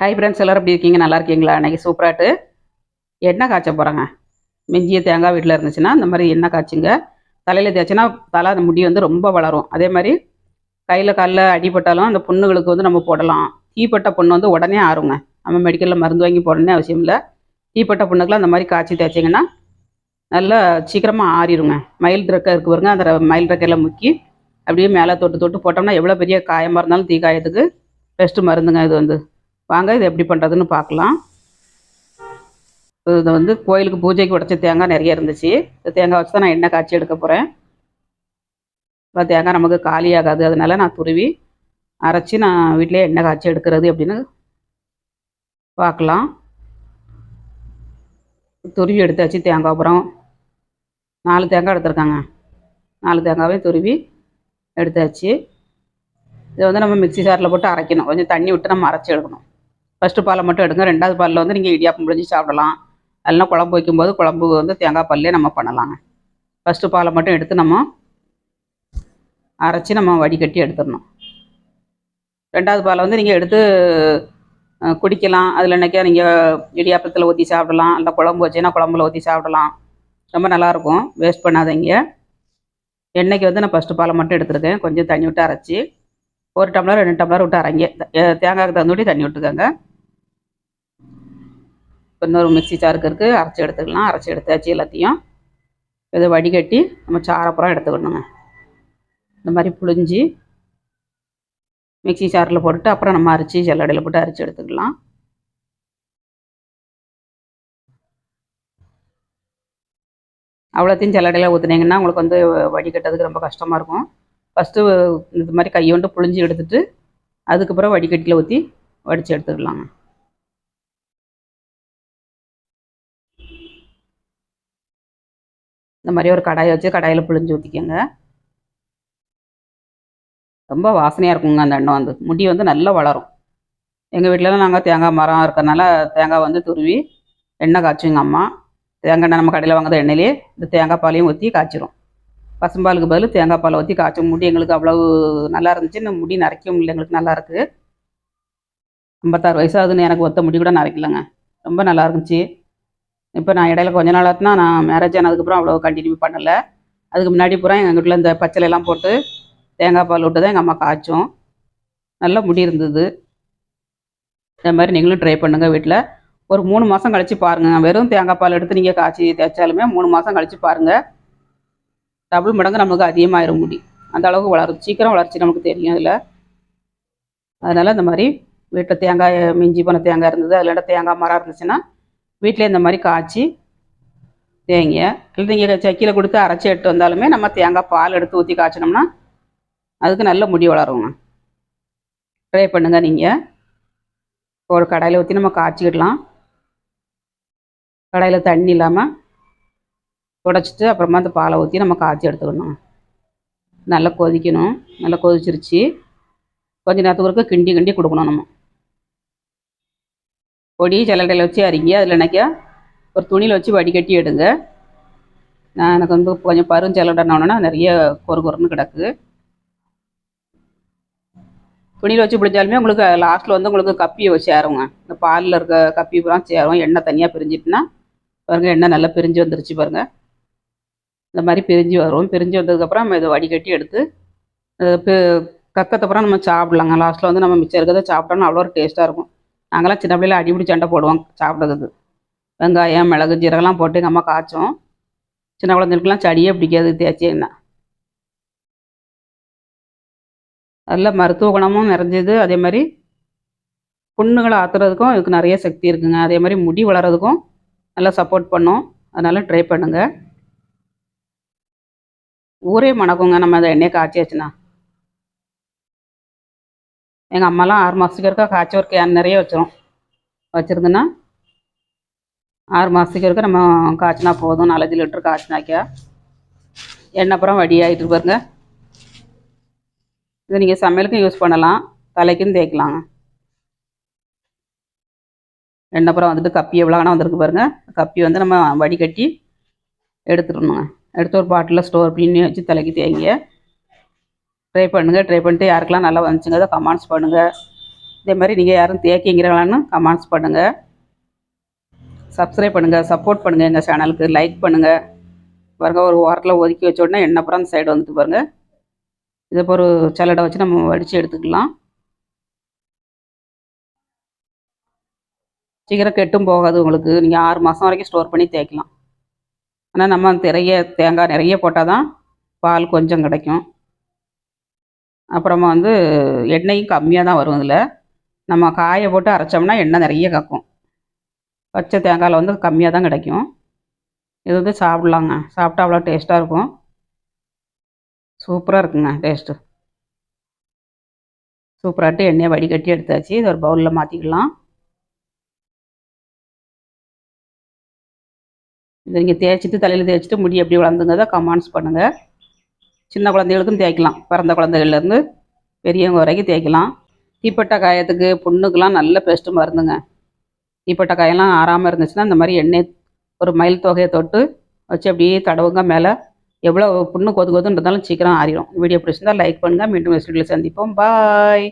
Hi friends எல்லோரும் எப்படி இருக்கீங்க? நல்லா இருக்கீங்களா? அன்றைக்கி சூப்பராட்டு எண்ணெய் காய்ச்ச போகிறாங்க மிஞ்சிய தேங்காய் வீட்டில் இருந்துச்சுன்னா இந்த மாதிரி எண்ணெய் காய்ச்சுங்க. தலையில் தேய்ச்சினா தலை அந்த முடி வந்து ரொம்ப வளரும். அதே மாதிரி கையில் காலில் அடிபட்டாலும் அந்த புண்ணுகளுக்கு வந்து நம்ம போடலாம். தீப்பட்ட புண்ணு வந்து உடனே ஆறுங்க. நம்ம மெடிக்கலில் மருந்து வாங்கி போடணுன்னு அவசியம் இல்லை. தீப்பட்ட புண்ணுக்கெலாம் அந்த மாதிரி காய்ச்சி தேய்ச்சிங்கன்னா நல்லா சீக்கிரமாக ஆறிடுங்க மயில் திறக்க இருக்கு பாருங்க அந்த மயில் திறக்கையில் முக்கி அப்படியே மேலே தொட்டு தொட்டு போட்டோம்னா எவ்வளோ பெரிய காயமாக இருந்தாலும் தீ காயத்துக்கு பெஸ்ட்டு மருந்துங்க இது வந்து. வாங்க இது எப்படி பண்ணுறதுன்னு பார்க்கலாம். இது வந்து கோயிலுக்கு பூஜைக்கு உடச்ச தேங்காய் நிறைய இருந்துச்சு. இந்த தேங்காய் வச்சு தான் நான் எண்ணெய் காய்ச்சி எடுக்க போகிறேன் இப்போ தேங்காய் நமக்கு காலியாகாது அதனால நான் துருவி அரைச்சி நான் வீட்டிலே எண்ணெய் காய்ச்சி எடுக்கிறது அப்படின்னு பார்க்கலாம். துருவி எடுத்தாச்சு தேங்காய் அப்புறம். நாலு தேங்காய் எடுத்திருக்காங்க. நாலு தேங்காவையும் துருவி எடுத்தாச்சு. இதை வந்து நம்ம மிக்ஸி சாரில் போட்டு அரைக்கணும். கொஞ்சம் தண்ணி விட்டு நம்ம அரைச்சி எடுக்கணும். ஃபஸ்ட்டு பாலை மட்டும் எடுங்க. ரெண்டாவது பாலில் வந்து நீங்கள் இடியாப்பம் முடிஞ்சு சாப்பிடலாம். இல்லைனா குழம்பு வைக்கும்போது குழம்பு வந்து தேங்காய் பால்லே நம்ம பண்ணலாங்க. ஃபஸ்ட்டு பாலை மட்டும் எடுத்து நம்ம அரைச்சி நம்ம வடிகட்டி எடுத்துடணும். ரெண்டாவது பாலை வந்து நீங்கள் எடுத்து குடிக்கலாம். அதில் என்னைக்கா நீங்கள் இடியாப்பத்தில் ஊற்றி சாப்பிடலாம். இல்லை குழம்பு வச்சீங்கன்னா குழம்புல ஊற்றி சாப்பிடலாம். ரொம்ப நல்லாயிருக்கும். வேஸ்ட் பண்ணாதீங்க. எண்ணெய்க்கு வந்து நான் ஃபஸ்ட்டு பாலை மட்டும் எடுத்துருக்கேன். கொஞ்சம் தண்ணி விட்டு அரைச்சி ஒரு டம்ளர் ரெண்டு டம்ளர் விட்டு அரைங்க. தேங்காய்க்கு தகுந்தபடி தண்ணி விட்டுக்கோங்க. இப்போ இன்னொரு மிக்ஸி சாருக்கு இருக்குது அரைச்சி எடுத்துக்கலாம். அரைச்சி எடுத்தாச்சு எல்லாத்தையும். இதை வடிகட்டி நம்ம சாரப்புறம் எடுத்துக்கணுங்க. இந்த மாதிரி புழிஞ்சி மிக்ஸி சாரில் போட்டுட்டு அப்புறம் நம்ம அரைச்சி செல்லடையில் போட்டு அரைச்சி எடுத்துக்கலாம். அவ்வளோத்தையும் ஜல்லடையில் ஊற்றுனீங்கன்னா உங்களுக்கு வந்து வடிகட்டுறதுக்கு ரொம்ப கஷ்டமாக இருக்கும். ஃபஸ்ட்டு இந்த மாதிரி கையொண்டு புழிஞ்சு புழிஞ்சி எடுத்துட்டு அதுக்கப்புறம் வடிகட்டியில் ஊற்றி வடித்து எடுத்துக்கலாங்க. இந்த மாதிரி ஒரு கடாயை வச்சு கடாயில் புழிஞ்சு ஊற்றிக்கோங்க ரொம்ப வாசனையாக இருக்குங்க அந்த எண்ணெய் வந்து. முடி வந்து நல்லா வளரும். எங்கள் வீட்டிலலாம் நாங்கள் தேங்காய் மரம் இருக்கிறதுனால தேங்காய் வந்து துருவி எண்ணெய் காய்ச்சுங்க அம்மா. தேங்காய் எண்ணெய் நம்ம கடையில் வாங்குற எண்ணெயிலே இந்த தேங்காய் பாலையும் ஊற்றி காய்ச்சிரும். பசும்பாலுக்கு பதில் தேங்காய் பாலை ஊற்றி காய்ச்சும் முடி எங்களுக்கு அவ்வளவு நல்லா இருந்துச்சு. இந்த முடி நரைக்கவும் இல்லை எங்களுக்கு நல்லா இருக்குது ஐம்பத்தாறு வயசாகுதுன்னு எனக்கு ஒத்த முடி கூட நரைக்கலைங்க. ரொம்ப நல்லா இருந்துச்சு. இப்போ நான் இடையில கொஞ்ச நாளாத்துனா நான் மேரேஜ் ஆனதுக்கப்புறம் அவ்வளோ கண்டினியூ பண்ணலை. அதுக்கு முன்னாடி பூரா எங்கள் வீட்டில் இந்த பச்சலையெல்லாம் எல்லாம் போட்டு தேங்காய் பால் விட்டு தான் எங்கள் அம்மா காய்ச்சும். நல்ல முடி இருந்தது. இந்த மாதிரி நீங்களும் ட்ரை பண்ணுங்கள் வீட்டில். ஒரு மூணு மாதம் கழித்து பாருங்கள் வெறும் தேங்காய் பால் எடுத்து நீங்கள் காய்ச்சி தேய்ச்சாலுமே மூணு மாதம் கழித்து பாருங்கள் டபுள் மடங்கு நமக்கு அதிகமாகிடும் முடி. அந்த அளவுக்கு வளரும். சீக்கிரம் வளர்ச்சி நமக்கு தெரியும் அதில். அதனால் இந்த மாதிரி வீட்டில் தேங்காய் மிஞ்சி போன தேங்காய் இருந்தது. அதில் தேங்காய் மரம் இருந்துச்சுன்னா வீட்டிலே இந்த மாதிரி காய்ச்சி தேங்க இல்லை நீங்கள் சக்கியில் கொடுத்து அரைச்சி எடுத்து வந்தாலுமே நம்ம தேங்காய் பால் எடுத்து ஊற்றி காய்ச்சினோம்னா அதுக்கு நல்ல முடி வளருங்க. ட்ரை பண்ணுங்கள் நீங்கள் ஒரு கடாயில் ஊற்றி நம்ம காய்ச்சிக்கிடலாம். கடாயில் தண்ணி இல்லாமல் உடச்சிட்டு அப்புறமா அந்த பாலை ஊற்றி நம்ம காய்ச்சி எடுத்துக்கணும். நல்லா கொதிக்கணும். நல்லா கொதிச்சிருச்சு. கொஞ்ச நேரத்துக்கு கிண்டி கிண்டி கொடுக்கணும் நம்ம. பொடி ஜல்லடையில் வச்சு அரிங்க அதில் என்னக்கா ஒரு துணியில் வச்சு வடிகட்டி எடுங்க. நான் எனக்கு வந்து கொஞ்சம் பரும் நிறைய கொரு கொருன்னு கிடக்கு. துணியில் வச்சு பிடிச்சாலுமே உங்களுக்கு லாஸ்ட்டில் வந்து உங்களுக்கு கப்பியை வச்சு சேருங்க இந்த பாலில் இருக்க கப்பி பூரா சேரும். எண்ணெய் தனியாக பிரிஞ்சிட்டுனா பாருங்கள் எண்ணெய் நல்லா பிரிஞ்சு வந்துருச்சு பாருங்கள் இந்த மாதிரி பிரிஞ்சு வரும். பிரிஞ்சு வந்ததுக்கப்புறம் நம்ம இதை வடிகட்டி எடுத்து கக்கத்தப்புறம் நம்ம சாப்பிட்லாங்க. லாஸ்ட்டில் வந்து நம்ம மிச்சம் இருக்கிறத சாப்பிட்டோம்னா அவ்வளோ ஒரு டேஸ்ட்டாக இருக்கும். நாங்களாம் சின்ன பிள்ளையில அடிபிடி சண்டை போடுவோம் சாப்பிட்றதுக்கு. வெங்காயம் மிளகு ஜீரகம்லாம் போட்டு எங்கள் அம்மா காய்ச்சோம். சின்ன குழந்தைகளுக்குலாம் சடியே பிடிக்காது தேய்ச்சி எண்ணெய் நல்ல மருத்துவ குணமும் நிறைஞ்சது. அதே மாதிரி புண்ணுகளை ஆத்துறதுக்கும் இதுக்கு நிறைய சக்தி இருக்குங்க. அதே மாதிரி முடி வளர்கிறதுக்கும் நல்லா சப்போர்ட் பண்ணும். அதனால ட்ரை பண்ணுங்கள் ஊரே மணக்குங்க. நம்ம அதை எண்ணெயை காய்ச்சியாச்சுன்னா எங்கள் அம்மாலாம் ஆறு மாதத்துக்கு இருக்கா காய்ச்சி ஒரு கேன் நிறைய வச்சிரும். வச்சுருந்துன்னா ஆறு மாதத்துக்கு இருக்க நம்ம காய்ச்சினா போதும். நாலஞ்சு லிட்டர் காய்ச்சினாக்கா எண்ணெய் அப்புறம் வடியாகிட்டு பாருங்க. இது நீங்கள் சமையலுக்கும் யூஸ் பண்ணலாம். தலைக்கும் தேய்க்கலாங்க எண்ணெய் அப்புறம் வந்துட்டு கப்பி எவ்வளோ வேணால் வந்திருக்கு பாருங்க. கப்பி வந்து நம்ம வடிகட்டி எடுத்துடணுங்க. எடுத்து ஒரு பாட்டிலில் ஸ்டோர் பண்ணி வச்சு தலைக்கு தேய்ங்க. ட்ரை பண்ணுங்கள் ட்ரை பண்ணிட்டு யாருக்கெல்லாம் நல்லா வந்துச்சுங்க அதை கமெண்ட்ஸ் பண்ணுங்கள் இதே மாதிரி நீங்கள் யாரும் தேக்கிங்கிறீங்களான்னு கமெண்ட்ஸ் பண்ணுங்கள் சப்ஸ்கிரைப் பண்ணுங்கள் சப்போர்ட் பண்ணுங்கள் எங்கள் சேனலுக்கு லைக் பண்ணுங்கள் பாருங்க ஒரு ஓரத்தில் ஒதுக்கி வச்ச உடனே எண்ணெய் அப்புறம் அந்த சைடு வந்துட்டு பாருங்கள் இதை இப்போ ஒரு சல்லடை வச்சு நம்ம வடித்து எடுத்துக்கலாம். சீக்கிரம் கெட்டும் போகாது உங்களுக்கு. நீங்கள் ஆறு மாதம் வரைக்கும் ஸ்டோர் பண்ணி தேய்க்கலாம். ஆனால் நம்ம நிறைய தேங்காய் நிறைய போட்டால் தான் பால் கொஞ்சம் கிடைக்கும். அப்புறமா வந்து எண்ணெயும் கம்மியாக தான் வரும் இதில். நம்ம காய போட்டு அரைச்சோம்னா எண்ணெய் நிறைய கக்கும். பச்சை தேங்காயில் வந்து கம்மியாக தான் கிடைக்கும். இது வந்து சாப்பிட்லாங்க. சாப்பிட்டா அவ்வளோ டேஸ்ட்டாக இருக்கும். சூப்பராக இருக்குங்க டேஸ்ட்டு. சூப்பராகிட்டு எண்ணெயை வடிகட்டி எடுத்தாச்சு. இது ஒரு பவுலில் மாற்றிக்கலாம் இதை நீங்கள் தேய்ச்சிட்டு தலையில் தேய்ச்சிட்டு முடி எப்படி தான் கமெண்ட்ஸ் பண்ணுங்கள் சின்ன குழந்தைகளுக்கும் தேய்க்கலாம். பிறந்த குழந்தைகள்லேருந்து பெரியவங்க வரைக்கும் தேய்க்கலாம். தீப்பட்ட காயத்துக்கு புண்ணுக்கெலாம் நல்ல பெஸ்ட்டு மருந்துங்க. தீப்பட்ட காயெல்லாம் ஆறாமல் இருந்துச்சுன்னா இந்த மாதிரி எண்ணெய் ஒரு மயில் தொகையை தொட்டு வச்சு அப்படியே தடவுங்க மேலே எவ்வளோ புண்ணு கொது கொதுன்னு இருந்தாலும் சீக்கிரம் ஆறிடும். வீடியோ பிடிச்சிருந்தா லைக் பண்ணுங்கள் மீண்டும் வீடியோவில் சந்திப்போம். பாய்